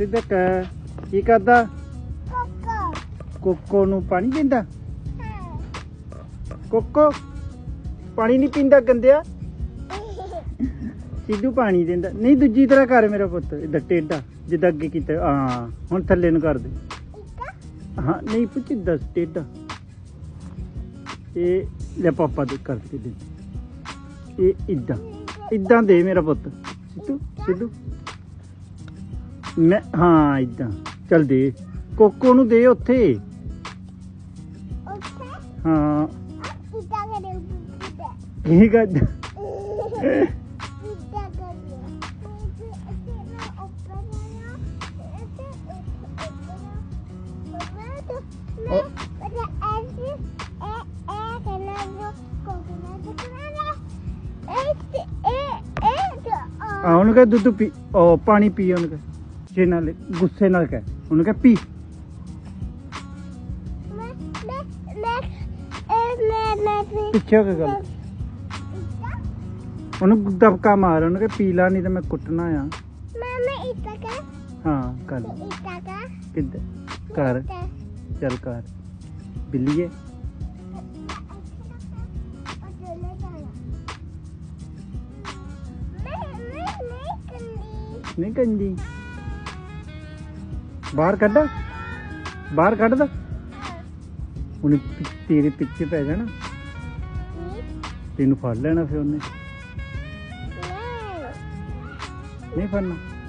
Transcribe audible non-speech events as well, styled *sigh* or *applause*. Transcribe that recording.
ਸਿੱਧਾ ਕਹਿ ਕੀ ਕਰਦਾ? ਕੋਕੋ। ਕੋਕੋ ਨੂੰ ਪਾਣੀ ਦਿੰਦਾ? ਕੋਕੋ ਪਾਣੀ ਨਹੀਂ ਪੀਂਦਾ ਗੰਦਿਆ? *laughs* ਸਿੱਧੂ ਪਾਣੀ ਦਿੰਦਾ। ਨਹੀਂ ਦੂਜੀ ਤਰ੍ਹਾਂ ਕਰ ਮੇਰਾ ਪੁੱਤ ਇਦਾਂ ਟੇਡਾ ਜਿੱਦਾਂ ਅੱਗੇ ਕੀਤਾ। ਹਾਂ ਹੁਣ ਥੱਲੇ ਨੂੰ ਕਰ ਦੇ। ਹਾਂ ਨਹੀਂ ਪੁੱਤ ਦੱਸ ਟੇਡਾ ਇਹ ਲੈ ਪਾਪਾ ਦੇ ਕਰਕੇ ਦੇ। ਇਹ ਇਦਾਂ। ਇਦਾਂ ਦੇ ਮੇਰਾ ਪੁੱਤ। ਸਿੱਧੂ ਸਿੱਧੂ। ਮੈਂ, ਹਾਂ ਇਦਾਂ ਚੱਲ ਦੇ। ਕੋਕੋ ਨੂੰ ਦੇ ਉੱਥੇ। ਹਾਂ। ਠੀਕ ਆ ਕਿੱਦਾਂ ਕਰੇ ਆ, ਉਹਨੂੰ ਕਹ ਦੁੱਧ ਪੀ, ਉਹ ਪਾਣੀ ਪੀ ਉਹਨੂੰ ਕਹ। ਜੇ ਨਾਲ ਗੁੱਸੇ ਨਾਲ ਕਹਿ। ਉਹਨੂੰ ਕਹ ਪੀ। ਮੈਂ ਮੈਂ ਮੈਂ ਇਹ ਮੈਂ ਮੈਂ ਪਿੱਛੇ ਹੋ ਕੇ ਗੱਲ। ਉਹਨੂੰ ਦਬਕਾ ਮਾਰ ਉਹਨੂੰ ਕਹ ਪੀ ਲਾ ਨਹੀਂ ਤਾਂ ਮੈਂ ਕੁੱਟਣਾ ਆ। ਮੈਂ ਮੈਂ ਇੱਦਾਂ ਕਰ ਹਾਂ ਕਰ। ਇੱਦਾਂ ਕਰ ਕਿੱਦਾਂ? ਕਰ। ਚੱਲ ਕਰ। ਬਿੱਲੀਏ ਨਹੀਂ ਕੰਦੀ ਬਾਹਰ ਕੱਢ। ਬਾਹਰ ਕੱਢ ਦਾ ਉਹਨੇ ਪਿ- ਤੇਰੇ ਪਿੱਛੇ ਪੈ ਜਾਣਾ। ਤੈਨੂੰ ਫੜ ਲੈਣਾ ਫਿਰ ਉਹਨੇ। ਨਹੀਂ ਫੜਨਾ।